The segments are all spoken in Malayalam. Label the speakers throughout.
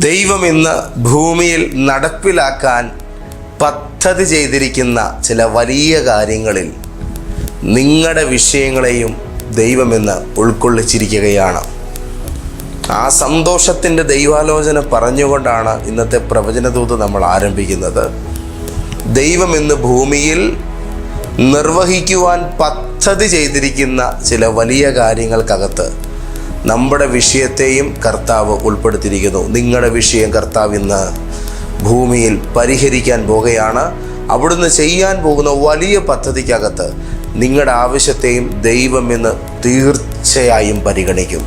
Speaker 1: ദൈവം ഇന്ന് ഭൂമിയിൽ നടപ്പിലാക്കാൻ പദ്ധതി ചെയ്തിരിക്കുന്ന ചില വലിയ കാര്യങ്ങളിൽ നിങ്ങളുടെ വിഷയങ്ങളെയും ദൈവം ഇന്ന് ഉൾക്കൊള്ളിച്ചിരിക്കുകയാണ്. ആ സന്തോഷത്തിന്റെ ദൈവാലോചന പറഞ്ഞുകൊണ്ടാണ് ഇന്നത്തെ പ്രവചനദൂത് നമ്മൾ ആരംഭിക്കുന്നത്. ദൈവം ഇന്ന് ഭൂമിയിൽ നിർവഹിക്കുവാൻ പദ്ധതി ചെയ്തിരിക്കുന്ന ചില വലിയ കാര്യങ്ങൾക്കകത്ത് നമ്മുടെ വിഷയത്തെയും കർത്താവ് ഉൾപ്പെടുത്തിയിരിക്കുന്നു. നിങ്ങളുടെ വിഷയം കർത്താവ് ഇന്ന് ഭൂമിയിൽ പരിഹരിക്കാൻ പോകുകയാണ് അവിടുന്ന് ചെയ്യാൻ പോകുന്ന വലിയ പദ്ധതിക്കകത്ത് നിങ്ങളുടെ ആവശ്യത്തെയും ദൈവം ഇന്ന് തീർച്ചയായും പരിഗണിക്കും.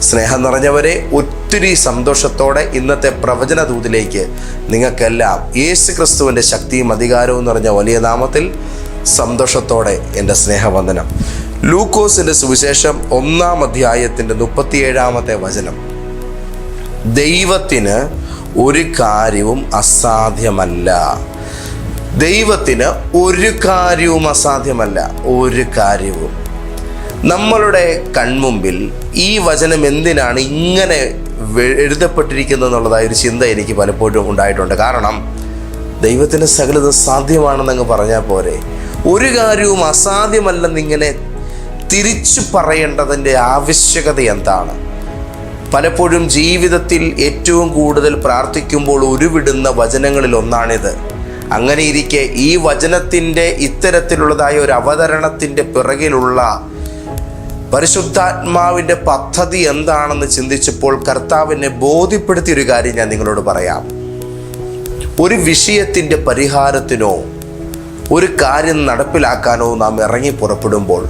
Speaker 1: സ്നേഹം നിറഞ്ഞവരെ ഒത്തിരി സന്തോഷത്തോടെ ഇന്നത്തെ പ്രവചന ദൂതിലേക്ക് നിങ്ങൾക്കെല്ലാം യേശു ക്രിസ്തുവിന്റെ ശക്തിയും അധികാരവും നിറഞ്ഞ വലിയ നാമത്തിൽ സന്തോഷത്തോടെ എന്റെ സ്നേഹവന്ദനം. ലൂക്കോസിന്റെ സുവിശേഷം ഒന്നാം അധ്യായത്തിന്റെ മുപ്പത്തിയേഴാമത്തെ വചനം. ദൈവത്തിന് ഒരു കാര്യവും അസാധ്യമല്ല. ദൈവത്തിന് ഒരു കാര്യവും അസാധ്യമല്ല. ഒരു കാര്യവും. നമ്മളുടെ കൺമുമ്പിൽ ഈ വചനം എന്തിനാണ് ഇങ്ങനെ എഴുതപ്പെട്ടിരിക്കുന്നത് എന്നുള്ളതായ ഒരു ചിന്ത എനിക്ക് പലപ്പോഴും ഉണ്ടായിട്ടുണ്ട്. കാരണം ദൈവത്തിന് സകലത സാധ്യമാണെന്നങ്ങ് പറഞ്ഞാൽ പോരെ. ഒരു കാര്യവും അസാധ്യമല്ലെന്നിങ്ങനെ തിരിച്ചു പറയേണ്ടതിന്റെ ആവശ്യകത എന്താണ്? പലപ്പോഴും ജീവിതത്തിൽ ഏറ്റവും കൂടുതൽ പ്രാർത്ഥിക്കുമ്പോൾ ഉരുവിടുന്ന വചനങ്ങളിൽ ഒന്നാണിത്. അങ്ങനെ ഇരിക്കെ ഈ വചനത്തിന്റെ ഇത്തരത്തിലുള്ളതായ ഒരു അവതരണത്തിന്റെ പിറകിലുള്ള പരിശുദ്ധാത്മാവിന്റെ പദ്ധതി എന്താണെന്ന് ചിന്തിച്ചപ്പോൾ കർത്താവിനെ ബോധ്യപ്പെടുത്തിയ ഒരു കാര്യം ഞാൻ നിങ്ങളോട് പറയാം. ഒരു വിഷയത്തിന്റെ പരിഹാരത്തിനോ ഒരു കാര്യം നടപ്പിലാക്കാനോ നാം ഇറങ്ങി പുറപ്പെടുമ്പോൾ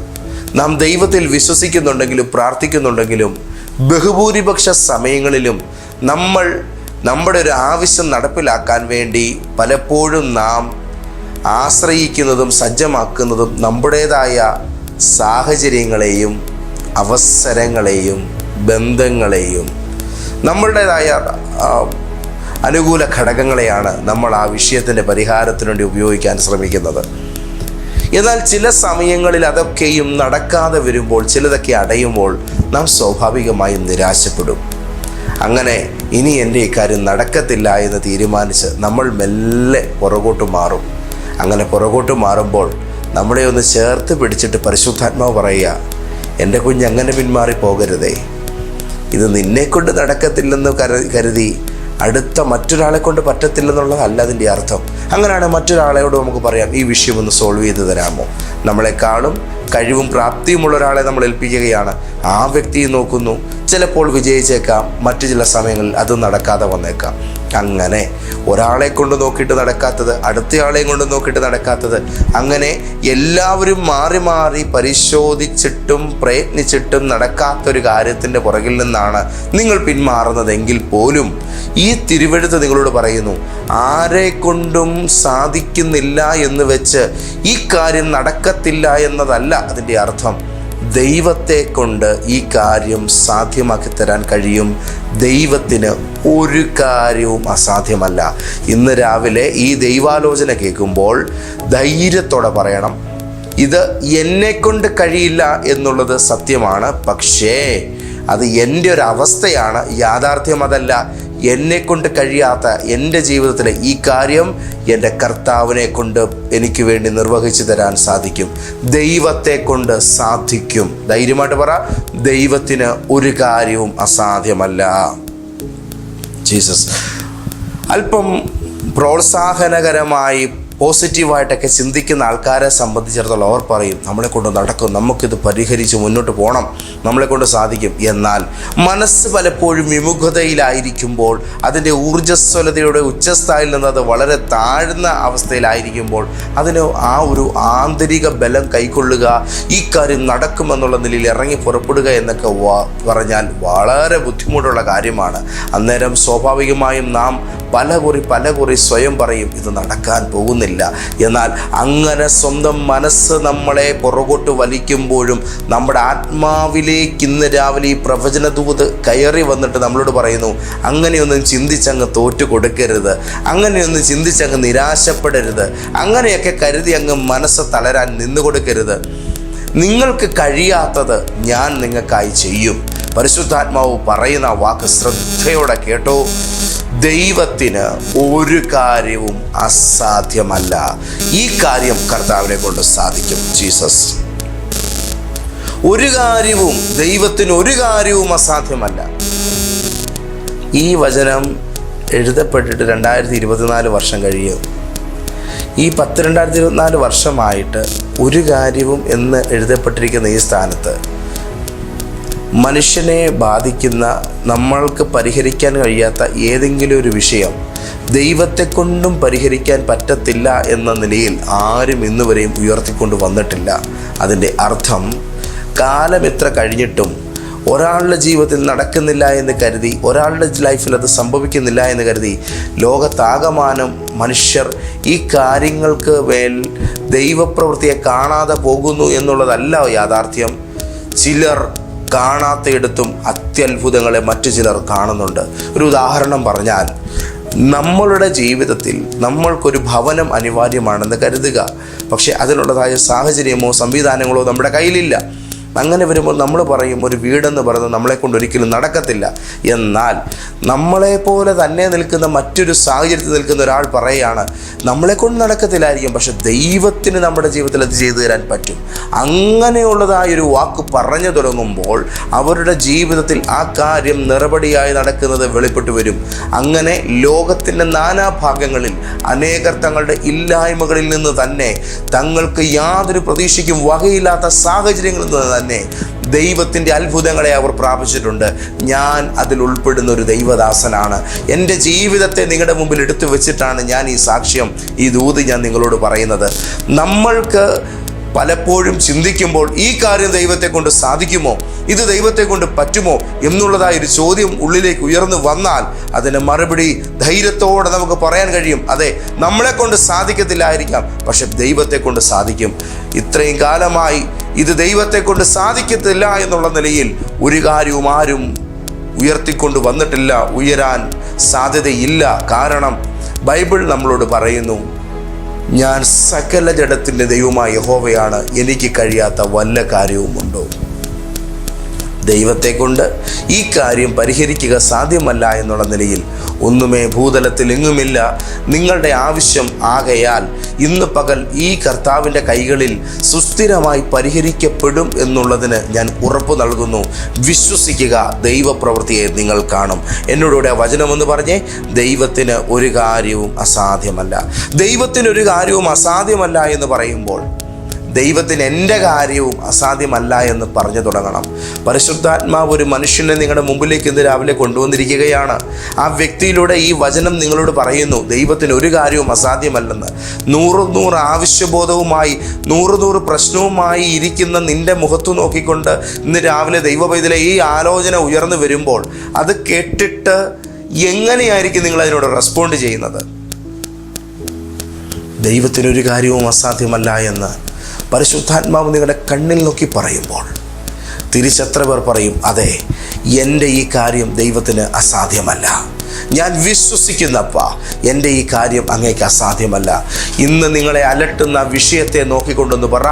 Speaker 1: നാം ദൈവത്തിൽ വിശ്വസിക്കുന്നുണ്ടെങ്കിലും പ്രാർത്ഥിക്കുന്നുണ്ടെങ്കിലും ബഹുഭൂരിപക്ഷ സമയങ്ങളിലും നമ്മൾ നമ്മുടെ ഒരു ആവശ്യം നടപ്പിലാക്കാൻ വേണ്ടി പലപ്പോഴും നാം ആശ്രയിക്കുന്നതും സജ്ജമാക്കുന്നതും നമ്മുടേതായ സാഹചര്യങ്ങളെയും അവസരങ്ങളെയും ബന്ധങ്ങളെയും നമ്മളുടേതായ അനുകൂല ഘടകങ്ങളെയാണ് നമ്മൾ ആ വിഷയത്തിന്റെ പരിഹാരത്തിനുവേണ്ടി ഉപയോഗിക്കാൻ ശ്രമിക്കുന്നത്. എന്നാൽ ചില സമയങ്ങളിൽ അതൊക്കെയും നടക്കാതെ വരുമ്പോൾ ചിലതൊക്കെ അടയുമ്പോൾ നാം സ്വാഭാവികമായും നിരാശപ്പെടും. അങ്ങനെ ഇനി എന്റെ ഇക്കാര്യം നടക്കത്തില്ല എന്ന് തീരുമാനിച്ച് നമ്മൾ മെല്ലെ പുറകോട്ട് മാറും. അങ്ങനെ പുറകോട്ട് മാറുമ്പോൾ നമ്മളെ ഒന്ന് ചേർത്ത് പിടിച്ചിട്ട് പരിശുദ്ധാത്മാവ് പറയുക എന്റെ കുഞ്ഞ് അങ്ങനെ പിന്മാറി പോകരുതേ ഇത് നിന്നെക്കൊണ്ട് നടക്കത്തില്ലെന്ന് കരു കരുതി അടുത്ത മറ്റൊരാളെ കൊണ്ട് പറ്റത്തില്ലെന്നുള്ളതല്ല അതിന്റെ അർത്ഥം. അങ്ങനെയാണ് മറ്റൊരാളോട് നമുക്ക് പറയാം ഈ വിഷയം ഒന്ന് സോൾവ് ചെയ്ത് തരാമോ? നമ്മളെ കാണും കഴിവും പ്രാപ്തിയുമുള്ള ഒരാളെ നമ്മൾ ഏൽപ്പിക്കുകയാണ്. ആ വ്യക്തിയെ നോക്കുന്നു. ചിലപ്പോൾ വിജയിച്ചേക്കാം മറ്റു ചില സമയങ്ങളിൽ അത് നടക്കാതെ വന്നേക്കാം. അങ്ങനെ ഒരാളെ കൊണ്ട് നോക്കിയിട്ട് നടക്കാത്തത് അടുത്തയാളെയും കൊണ്ട് നോക്കിയിട്ട് നടക്കാത്തത് അങ്ങനെ എല്ലാവരും മാറി മാറി പരിശോധിച്ചിട്ടും പ്രയത്നിച്ചിട്ടും നടക്കാത്തൊരു കാര്യത്തിന്റെ പുറകിൽ നിന്നാണ് നിങ്ങൾ പിന്മാറുന്നതെങ്കിൽ പോലും ഈ തിരുവഴുത്ത് നിങ്ങളോട് പറയുന്നു ആരെ കൊണ്ടും സാധിക്കുന്നില്ല എന്ന് വെച്ച് ഈ കാര്യം നടക്കത്തില്ല എന്നതല്ല അതിന്റെ അർത്ഥം. ദൈവത്തെ കൊണ്ട് ഈ കാര്യം സാധ്യമാക്കി തരാൻ കഴിയും. ദൈവത്തിന് ഒരു കാര്യവും അസാധ്യമല്ല. ഇന്ന് രാവിലെ ഈ ദൈവാലോചന കേൾക്കുമ്പോൾ ധൈര്യത്തോടെ പറയണം. ഇത് എന്നെ കൊണ്ട് കഴിയില്ല എന്നുള്ളത് സത്യമാണ്. പക്ഷേ അത് എന്റെ ഒരു അവസ്ഥയാണ്. യാഥാർത്ഥ്യം അതല്ല. എന്നെ കൊണ്ട് കഴിയാത്ത എന്റെ ജീവിതത്തിലെ ഈ കാര്യം എന്റെ കർത്താവിനെ കൊണ്ട് എനിക്ക് വേണ്ടി നിർവഹിച്ചു തരാൻ സാധിക്കും. ദൈവത്തെ കൊണ്ട് സാധിക്കും. ധൈര്യമായിട്ട് പറ ദൈവത്തിന് ഒരു കാര്യവും അസാധ്യമല്ല. ജീസസ്. അല്പം പ്രോത്സാഹനകരമായി പോസിറ്റീവായിട്ടൊക്കെ ചിന്തിക്കുന്ന ആൾക്കാരെ സംബന്ധിച്ചിടത്തോളം അവർ പറയും നമ്മളെ കൊണ്ട് നടക്കും നമുക്കിത് പരിഹരിച്ച് മുന്നോട്ട് പോകണം നമ്മളെ കൊണ്ട് സാധിക്കും. എന്നാൽ മനസ്സ് പലപ്പോഴും വിമുഖതയിലായിരിക്കുമ്പോൾ അതിന്റെ ഊർജസ്വലതയുടെ ഉച്ചസ്ഥായിൽ നിന്ന് അത് വളരെ താഴ്ന്ന അവസ്ഥയിലായിരിക്കുമ്പോൾ അതിന് ആ ഒരു ആന്തരിക ബലം കൈക്കൊള്ളുക ഈ കാര്യം നടക്കുമെന്നുള്ള നിലയിൽ ഇറങ്ങി പുറപ്പെടുക എന്നൊക്കെ പറഞ്ഞാൽ വളരെ ബുദ്ധിമുട്ടുള്ള കാര്യമാണ്. അന്നേരം സ്വാഭാവികമായും നാം പല കുറി പല കുറി സ്വയം പറയും ഇത് നടക്കാൻ പോകുന്നില്ല. എന്നാൽ അങ്ങനെ സ്വന്തം മനസ്സ് നമ്മളെ പുറകോട്ട് വലിക്കുമ്പോഴും നമ്മുടെ ആത്മാവിലേക്ക് ഇന്ന് രാവിലെ ഈ പ്രവചനദൂത് കയറി വന്നിട്ട് നമ്മളോട് പറയുന്നു അങ്ങനെയൊന്നും ചിന്തിച്ചങ്ങ് തോറ്റു കൊടുക്കരുത്. അങ്ങനെയൊന്നും ചിന്തിച്ചങ്ങ് നിരാശപ്പെടരുത്. അങ്ങനെയൊക്കെ കരുതി അങ്ങ് മനസ്സ് തളരാൻ നിന്നു കൊടുക്കരുത്. നിങ്ങൾക്ക് കഴിയാത്തത് ഞാൻ നിങ്ങൾക്കായി ചെയ്യും. പരിശുദ്ധാത്മാവ് പറയുന്ന വാക്ക് ശ്രദ്ധയോടെ കേട്ടോ. ദൈവത്തിന് ഒരു കാര്യവും അസാധ്യമല്ല. ഈ കാര്യം കർത്താവിനെ കൊണ്ട് സാധിക്കും. ജീസസ്. ഒരു കാര്യവും ദൈവത്തിന് ഒരു കാര്യവും അസാധ്യമല്ല. ഈ വചനം എഴുതപ്പെട്ടിട്ട് രണ്ടായിരത്തി ഇരുപത്തിനാല് വർഷം കഴിയും ഈ പത്ത് രണ്ടായിരത്തി ഇരുപത്തിനാല് വർഷമായിട്ട് ഒരു കാര്യവും എന്ന് എഴുതപ്പെട്ടിരിക്കുന്ന ഈ സ്ഥാനത്ത് മനുഷ്യനെ ബാധിക്കുന്ന നമ്മൾക്ക് പരിഹരിക്കാൻ കഴിയാത്ത ഏതെങ്കിലും ഒരു വിഷയം ദൈവത്തെ കൊണ്ടും പരിഹരിക്കാൻ പറ്റത്തില്ല എന്ന നിലയിൽ ആരും ഇന്നുവരെയും ഉയർത്തിക്കൊണ്ട് വന്നിട്ടില്ല. അതിന്റെ അർത്ഥം കാലം എത്ര കഴിഞ്ഞിട്ടും ഒരാളുടെ ജീവിതത്തിൽ നടക്കുന്നില്ല എന്ന് കരുതി ഒരാളുടെ ലൈഫിൽ അത് സംഭവിക്കുന്നില്ല എന്ന് കരുതി ലോകത്താകമാനം മനുഷ്യർ ഈ കാര്യങ്ങൾക്ക് മേൽ ദൈവപ്രവൃത്തിയെ കാണാതെ പോകുന്നു എന്നുള്ളതല്ല യാഥാർത്ഥ്യം. ചിലർ കാണാത്തയിടത്തും അത്യത്ഭുതങ്ങളെ മറ്റു ചിലർ കാണുന്നുണ്ട്. ഒരു ഉദാഹരണം പറഞ്ഞാൽ നമ്മളുടെ ജീവിതത്തിൽ നമ്മൾക്കൊരു ഭവനം അനിവാര്യമാണെന്ന് കരുതുക. പക്ഷേ അതിനുള്ളതായ സാഹചര്യമോ സംവിധാനങ്ങളോ നമ്മുടെ കയ്യിലില്ല. അങ്ങനെ വരുമ്പോൾ നമ്മൾ പറയും ഒരു വീടെന്ന് പറയുന്നത് നമ്മളെ കൊണ്ട് ഒരിക്കലും നടക്കത്തില്ല. എന്നാൽ നമ്മളെപ്പോലെ തന്നെ നിൽക്കുന്ന മറ്റൊരു സാഹചര്യത്തിൽ നിൽക്കുന്ന ഒരാൾ പറയുകയാണ് നമ്മളെ കൊണ്ട് നടക്കത്തില്ലായിരിക്കും പക്ഷെ ദൈവത്തിന് നമ്മുടെ ജീവിതത്തിൽ അത് ചെയ്തു തരാൻ പറ്റും. അങ്ങനെയുള്ളതായൊരു വാക്ക് പറഞ്ഞു തുടങ്ങുമ്പോൾ അവരുടെ ജീവിതത്തിൽ ആ കാര്യം നിറപടിയായി നടക്കുന്നത് വെളിപ്പെട്ടു വരും. അങ്ങനെ ലോകത്തിന്റെ നാനാഭാഗങ്ങളിൽ അനേകർ തങ്ങളുടെ ഇല്ലായ്മകളിൽ നിന്ന് തന്നെ തങ്ങൾക്ക് യാതൊരു പ്രതീക്ഷയ്ക്കും വകയില്ലാത്ത സാഹചര്യങ്ങളിൽ നിന്ന് തന്നെ ദൈവത്തിന്റെ അത്ഭുതങ്ങളെ അവർ പ്രാപിച്ചിട്ടുണ്ട്. ഞാൻ അതിൽ ഉൾപ്പെടുന്ന ഒരു ദൈവദാസനാണ്. എന്റെ ജീവിതത്തെ നിങ്ങളുടെ മുമ്പിൽ എടുത്തു വെച്ചിട്ടാണ് ഞാൻ ഈ സാക്ഷ്യം ഈ ദൂത് ഞാൻ നിങ്ങളോട് പറയുന്നത്. നമ്മൾക്ക് പലപ്പോഴും ചിന്തിക്കുമ്പോൾ ഈ കാര്യം ദൈവത്തെ കൊണ്ട് സാധിക്കുമോ? ഇത് ദൈവത്തെ കൊണ്ട് പറ്റുമോ? എന്നുള്ളതായ ഒരു ചോദ്യം ഉള്ളിലേക്ക് ഉയർന്നു വന്നാൽ അതിന് മറുപടി ധൈര്യത്തോടെ നമുക്ക് പറയാൻ കഴിയും. അതെ നമ്മളെ കൊണ്ട് സാധിക്കത്തില്ലായിരിക്കാം പക്ഷെ ദൈവത്തെ കൊണ്ട് സാധിക്കും. ഇത്രയും കാലമായി ഇത് ദൈവത്തെ കൊണ്ട് സാധിക്കത്തില്ല എന്നുള്ള നിലയിൽ ഒരു കാര്യവും ആരും ഉയർത്തിക്കൊണ്ട് വന്നിട്ടില്ല ഉയരാൻ സാധ്യതയില്ല. കാരണം ബൈബിൾ നമ്മളോട് പറയുന്നു ഞാൻ സകല ജഡത്തിന്റെ ദൈവമായ യഹോവയാണ്. എനിക്ക് കഴിയാത്ത വല്ല കാര്യവുമുണ്ടോ? ദൈവത്തെ കൊണ്ട് ഈ കാര്യം പരിഹരിക്കുക സാധ്യമല്ല എന്നുള്ള നിലയിൽ ഒന്നുമേ ഭൂതലത്തിൽ എങ്ങുമില്ല. നിങ്ങളുടെ ആവശ്യം ആകയാൽ ഇന്ന് പകൽ ഈ കർത്താവിന്റെ കൈകളിൽ സുസ്ഥിരമായി പരിഹരിക്കപ്പെടും എന്നുള്ളതിന് ഞാൻ ഉറപ്പ് നൽകുന്നു. വിശ്വസിക്കുക ദൈവപ്രവൃത്തിയെ നിങ്ങൾ കാണും. എന്നോടുകൂടെ വചനമെന്ന് പറഞ്ഞേ ദൈവത്തിന് ഒരു കാര്യവും അസാധ്യമല്ല. ദൈവത്തിന് ഒരു കാര്യവും അസാധ്യമല്ല എന്ന് പറയുമ്പോൾ ദൈവത്തിന് എന്റെ കാര്യവും അസാധ്യമല്ല എന്ന് പറഞ്ഞു തുടങ്ങണം. പരിശുദ്ധാത്മാവ് ഒരു മനുഷ്യനെ നിങ്ങളുടെ മുമ്പിലേക്ക് ഇന്ന് രാവിലെ കൊണ്ടുവന്നിരിക്കുകയാണ്. ആ വ്യക്തിയിലൂടെ ഈ വചനം നിങ്ങളോട് പറയുന്നു ദൈവത്തിന് ഒരു കാര്യവും അസാധ്യമല്ലെന്ന്. നൂറ് നൂറ് ആവശ്യബോധവുമായി നൂറ് നൂറ് പ്രശ്നവുമായി ഇരിക്കുന്ന നിന്റെ മുഖത്തു നോക്കിക്കൊണ്ട് ഇന്ന് രാവിലെ ദൈവപൈതലെ ഈ ആലോചന ഉയർന്നു വരുമ്പോൾ അത് കേട്ടിട്ട് എങ്ങനെയായിരിക്കും നിങ്ങൾ അതിനോട് റെസ്പോണ്ട് ചെയ്യുന്നത്? ദൈവത്തിനൊരു കാര്യവും അസാധ്യമല്ല എന്ന് പരിശുദ്ധാത്മാവ് നിങ്ങളുടെ കണ്ണിൽ നോക്കി പറയുമ്പോൾ തിരിച്ചെത്ര പേർ പറയും അതെ എന്റെ ഈ കാര്യം ദൈവത്തിന് അസാധ്യമല്ല. ഞാൻ വിശ്വസിക്കുന്നപ്പ എന്റെ ഈ കാര്യം അങ്ങേക്ക് അസാധ്യമല്ല. ഇന്ന് നിങ്ങളെ അലട്ടുന്ന വിഷയത്തെ നോക്കിക്കൊണ്ടെന്ന് പറ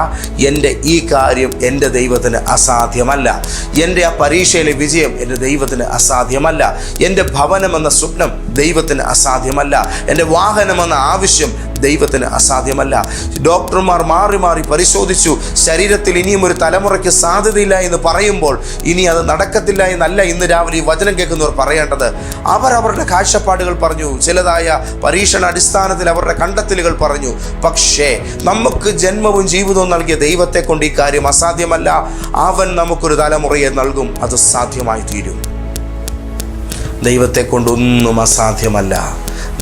Speaker 1: എന്റെ ഈ കാര്യം എന്റെ ദൈവത്തിന് അസാധ്യമല്ല. എന്റെ ആ പരീക്ഷയിലെ വിജയം എന്റെ ദൈവത്തിന് അസാധ്യമല്ല. എന്റെ ഭവനം എന്ന സ്വപ്നം ദൈവത്തിന് അസാധ്യമല്ല. എന്റെ വാഹനം എന്ന ആവശ്യം ദൈവത്തിന് അസാധ്യമല്ല. ഡോക്ടർമാർ മാറി മാറി പരിശോധിച്ചു. ശരീരത്തിൽ ഇനിയും ഒരു തലമുറയ്ക്ക് സാധ്യതയില്ല എന്ന് പറയുമ്പോൾ ഇനി അത് നടക്കത്തില്ല എന്നല്ല ഇന്ന് രാവിലെ വചനം കേൾക്കുന്നവർ പറയേണ്ടത്. അവർ അവരുടെ കാഴ്ചപ്പാടുകൾ പറഞ്ഞു. ചിലതായ പരീക്ഷണ അടിസ്ഥാനത്തിൽ അവരുടെ കണ്ടെത്തലുകൾ പറഞ്ഞു. പക്ഷേ നമുക്ക് ജന്മവും ജീവിതവും നൽകിയ ദൈവത്തെ കൊണ്ട് ഈ കാര്യം അസാധ്യമല്ല. അവൻ നമുക്കൊരു തലമുറയെ നൽകും. അത് സാധ്യമായി തീരും ദൈവത്തെ കൊണ്ടൊന്നും അസാധ്യമല്ല.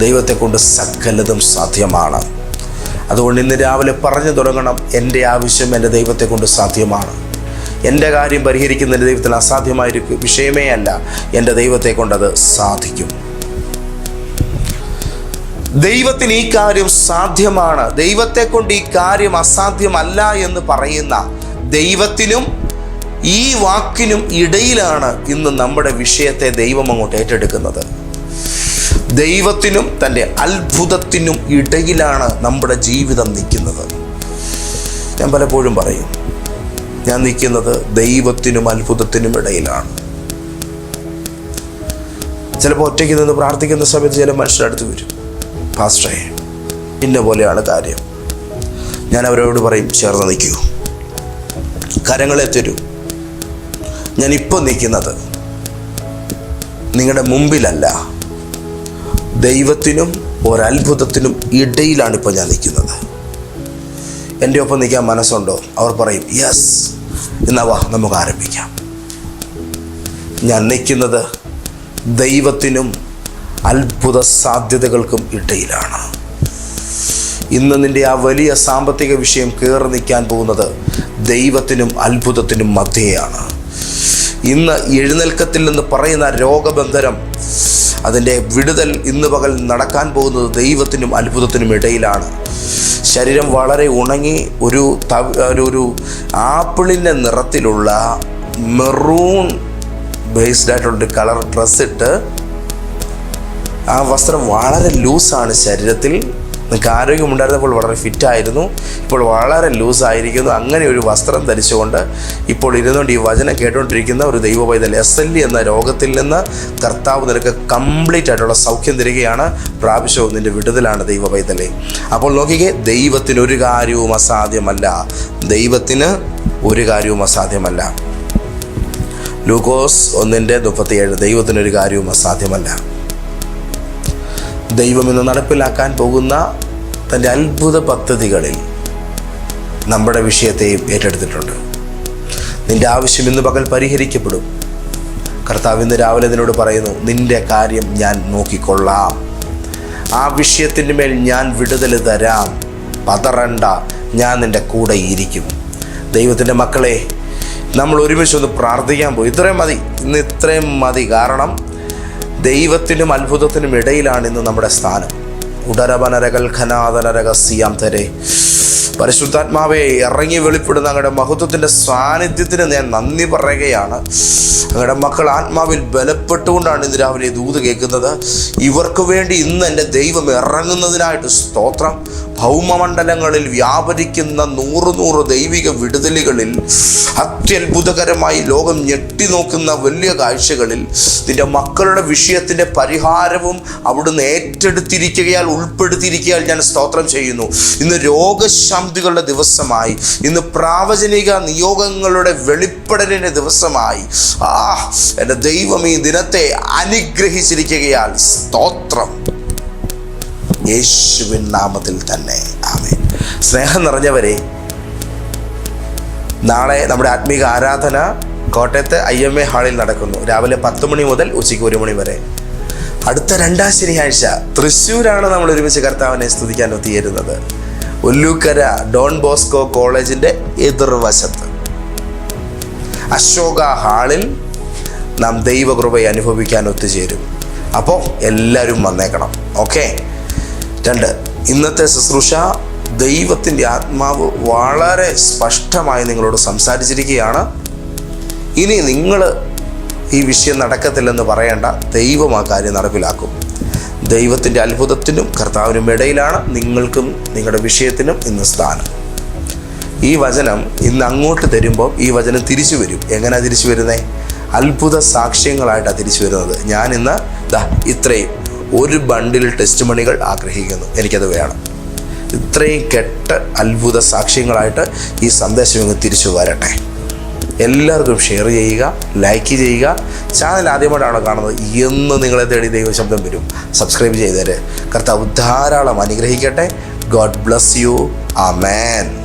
Speaker 1: ദൈവത്തെ കൊണ്ട് സകലതും സാധ്യമാണ്. അതുകൊണ്ട് ഇന്ന് രാവിലെ പറഞ്ഞു തുടങ്ങണം എന്റെ ആവശ്യം എന്റെ ദൈവത്തെ കൊണ്ട് സാധ്യമാണ്. എന്റെ കാര്യം പരിഹരിക്കുന്ന എന്റെ ദൈവത്തിന് അസാധ്യമായിരിക്കും. വിഷയമേ അല്ല എന്റെ ദൈവത്തെ കൊണ്ടത് സാധിക്കും. ദൈവത്തിന് ഈ കാര്യം സാധ്യമാണ്. ദൈവത്തെ കൊണ്ട് ഈ കാര്യം അസാധ്യമല്ല എന്ന് പറയുന്ന ദൈവത്തിനും ഈ വാക്കിനും ഇടയിലാണ് ഇന്ന് നമ്മുടെ വിഷയത്തെ ദൈവം അങ്ങോട്ട് ഏറ്റെടുക്കുന്നത്. ദൈവത്തിനും തന്റെ അത്ഭുതത്തിനും ഇടയിലാണ് നമ്മുടെ ജീവിതം നിൽക്കുന്നത്. ഞാൻ പലപ്പോഴും പറയും ഞാൻ നിൽക്കുന്നത് ദൈവത്തിനും അത്ഭുതത്തിനും ഇടയിലാണ്. ചിലപ്പോൾ ഒറ്റയ്ക്ക് നിന്ന് പ്രാർത്ഥിക്കുന്ന സമയത്ത് ചില മനുഷ്യരുടെ അടുത്ത് വരും പാസ്റ്ററേ ഇന്ന പോലെയാണ് കാര്യം. ഞാൻ അവരോട് പറയും ചേർന്ന് നിൽക്കൂ. കരങ്ങളെ തരൂ. ഞാനിപ്പോൾ നിൽക്കുന്നത് നിങ്ങളുടെ മുമ്പിലല്ല. ദൈവത്തിനും ഒരത്ഭുതത്തിനും ഇടയിലാണ് ഇപ്പോൾ ഞാൻ നിൽക്കുന്നത്. എന്റെ ഒപ്പം നിൽക്കാൻ മനസ്സുണ്ടോ? അവർ പറയും യെസ് എന്നാ വാ നമുക്ക് ആരംഭിക്കാം. ഞാൻ നിൽക്കുന്നത് ദൈവത്തിനും അത്ഭുത സാധ്യതകൾക്കും ഇടയിലാണ്. ഇന്ന് നിന്റെ ആ വലിയ സാമ്പത്തിക വിഷയം കയറി നിൽക്കാൻ പോകുന്നത് ദൈവത്തിനും അത്ഭുതത്തിനും മധ്യയാണ്. ഇന്ന് എഴുന്നേൽക്കത്തിൽ നിന്ന് പറയുന്ന രോഗബന്ധനം അതിന്റെ വിടുതൽ ഇന്ന് പകൽ നടക്കാൻ പോകുന്നത് ദൈവത്തിനും അത്ഭുതത്തിനും ഇടയിലാണ്. ശരീരം വളരെ ഉണങ്ങി ഒരു ഒരു ആപ്പിളിന്റെ നിറത്തിലുള്ള മെറൂൺ ബേസ്ഡ് ആയിട്ടുള്ള കളർ ഡ്രസ്സിട്ട് ആ വസ്ത്രം വളരെ ലൂസാണ് ശരീരത്തിൽ. നിങ്ങൾക്ക് ആരോഗ്യമുണ്ടായിരുന്നപ്പോൾ വളരെ ഫിറ്റായിരുന്നു ഇപ്പോൾ വളരെ ലൂസായിരിക്കുന്നു. അങ്ങനെ ഒരു വസ്ത്രം ധരിച്ചുകൊണ്ട് ഇപ്പോൾ ഇരുന്നുകൊണ്ട് ഈ വചനം കേട്ടുകൊണ്ടിരിക്കുന്ന ഒരു ദൈവ പൈതൽ എസ് എൽ എന്ന രോഗത്തിൽ നിന്ന് കർത്താവ് നിനക്ക് കംപ്ലീറ്റ് ആയിട്ടുള്ള സൗഖ്യം തരികയാണ്. പ്രാവശ്യവും നിന്റെ വിടുതലാണ് ദൈവ പൈതലെ അപ്പോൾ നോക്കിക്കേ ദൈവത്തിന് ഒരു കാര്യവും അസാധ്യമല്ല. ദൈവത്തിന് ഒരു കാര്യവും അസാധ്യമല്ല. ലൂക്കോസ് ഒന്നിന്റെ മുപ്പത്തിയേഴ് ദൈവത്തിനൊരു കാര്യവും അസാധ്യമല്ല. ദൈവം ഇന്ന് നടപ്പിലാക്കാൻ പോകുന്ന തന്റെ അത്ഭുത പദ്ധതികളിൽ നമ്മുടെ വിഷയത്തെയും ഏറ്റെടുത്തിട്ടുണ്ട്. നിന്റെ ആവശ്യം ഇന്ന് പകൽ പരിഹരിക്കപ്പെടും. കർത്താവ് ഇന്ന് രാവിലെ നിന്നോട് പറയുന്നു നിന്റെ കാര്യം ഞാൻ നോക്കിക്കൊള്ളാം. ആ വിഷയത്തിന് മേൽ ഞാൻ വിടുതൽ തരാം. പതറണ്ട ഞാൻ നിന്റെ കൂടെ ഇരിക്കും. ദൈവത്തിന്റെ മക്കളെ നമ്മൾ ഒരുമിച്ച് ഒന്ന് പ്രാർത്ഥിക്കാൻ പോയി. ഇത്രയും മതി. ഇന്ന് ഇത്രയും മതി. കാരണം ദൈവത്തിനും അത്ഭുതത്തിനും ഇടയിലാണ് ഇന്ന് നമ്മുടെ സ്ഥാനം. ഉടരവനരകൾ ഖനാദനരകസ്യാം തരെ. പരിശുദ്ധാത്മാവെ ഇറങ്ങി വെളിപ്പെടുന്ന അങ്ങയുടെ മഹത്വത്തിന്റെ സാന്നിധ്യത്തിന് ഞാൻ നന്ദി പറയുകയാണ്. അങ്ങയുടെ മക്കൾ ആത്മാവിൽ ബലപ്പെട്ടുകൊണ്ടാണ് ഇന്ന് രാവിലെ ദൂത് കേൾക്കുന്നത്. ഇവർക്ക് വേണ്ടി ഇന്ന് എന്റെ ദൈവം ഇറങ്ങുന്നതിനായിട്ട് സ്തോത്രം. ഭൗമമണ്ഡലങ്ങളിൽ വ്യാപരിക്കുന്ന നൂറ് നൂറ് ദൈവിക വിടുതലുകളിൽ അത്യത്ഭുതകരമായി ലോകം ഞെട്ടി നോക്കുന്ന വലിയ കാഴ്ചകളിൽ നിന്റെ മക്കളുടെ വിഷയത്തിന്റെ പരിഹാരവും അവിടുന്ന് ഏറ്റെടുത്തിരിക്കുകയാൽ ഉൾപ്പെടുത്തിയിരിക്കുകയാൽ ഞാൻ സ്തോത്രം ചെയ്യുന്നു. ഇന്ന് രോഗശാന്തികളുടെ ദിവസമായി. ഇന്ന് പ്രാവചനിക നിയോഗങ്ങളുടെ വെളിപ്പെടലിന്റെ ദിവസമായി. ആ എന്റെ ദൈവം ഈ ദിനത്തെ അനുഗ്രഹിച്ചിരിക്കുകയാൽ സ്തോത്രം. യേശുവിൻ നാമത്തിൽ തന്നെ. ആമേൻ. സ്നേഹം നിറഞ്ഞവരെ നാളെ നമ്മുടെ ആത്മീക ആരാധന കോട്ടയത്ത് ഐ എം എ ഹാളിൽ നടക്കുന്നു. രാവിലെ പത്ത് മണി മുതൽ ഉച്ചയ്ക്ക് ഒരു മണി വരെ. അടുത്ത രണ്ടാം ശനിയാഴ്ച തൃശ്ശൂരാണ് നമ്മൾ ഒരുമിച്ച് കർത്താവിനെ സ്തുതിക്കാൻ ഒത്തിയേരുന്നത് ഒല്ലൂക്കര ഡോൺ ബോസ്കോ കോളേജിന്റെ എതിർവശത്ത്. അശോക ഹാളിൽ നാം ദൈവകൃപയെ അനുഭവിക്കാൻ ഒത്തുചേരും. അപ്പോൾ എല്ലാവരും വന്നേക്കണം. ഓക്കെ? രണ്ട് ഇന്നത്തെ ശുശ്രൂഷ ദൈവത്തിന്റെ ആത്മാവ് വളരെ സ്പഷ്ടമായി നിങ്ങളോട് സംസാരിച്ചിരിക്കുകയാണ്. ഇനി നിങ്ങൾ ഈ വിഷയം നടക്കത്തില്ലെന്ന് പറയേണ്ട ദൈവം ആ കാര്യം നടപ്പിലാക്കും. ദൈവത്തിന്റെ അത്ഭുതത്തിനും കർത്താവിനും ഇടയിലാണ് നിങ്ങൾക്കും നിങ്ങളുടെ വിഷയത്തിനും ഇന്ന് സ്ഥാനം. ഈ വചനം ഇന്ന് അങ്ങോട്ട് തരുമ്പോൾ ഈ വചനം തിരിച്ചു വരും. എങ്ങനെ തിരിച്ചു വരുന്നേ? അത്ഭുത സാക്ഷ്യങ്ങളായിട്ടാണ് തിരിച്ചു വരുന്നത്. ഞാൻ ഇന്ന് ദാ ഇത്രയും ഒരു ബണ്ടിൽ ടെസ്റ്റ് മണികൾ ആഗ്രഹിക്കുന്നു. എനിക്കത് വേണം. ഇത്രയും കെട്ട അത്ഭുത സാക്ഷ്യങ്ങളായിട്ട് ഈ സന്ദേശം ഇങ്ങ് തിരിച്ചു വരട്ടെ. എല്ലാവർക്കും ഷെയർ ചെയ്യുക ലൈക്ക് ചെയ്യുക. ചാനൽ ആദ്യമായിട്ടാണോ കാണുന്നത്? എന്ന് നിങ്ങളെ തേടി ദൈവശബ്ദം വരും. സബ്സ്ക്രൈബ് ചെയ്തേരെ കർത്താവ് ധാരാളം അനുഗ്രഹിക്കട്ടെ. ഗോഡ് ബ്ലസ് യു ആ മാൻ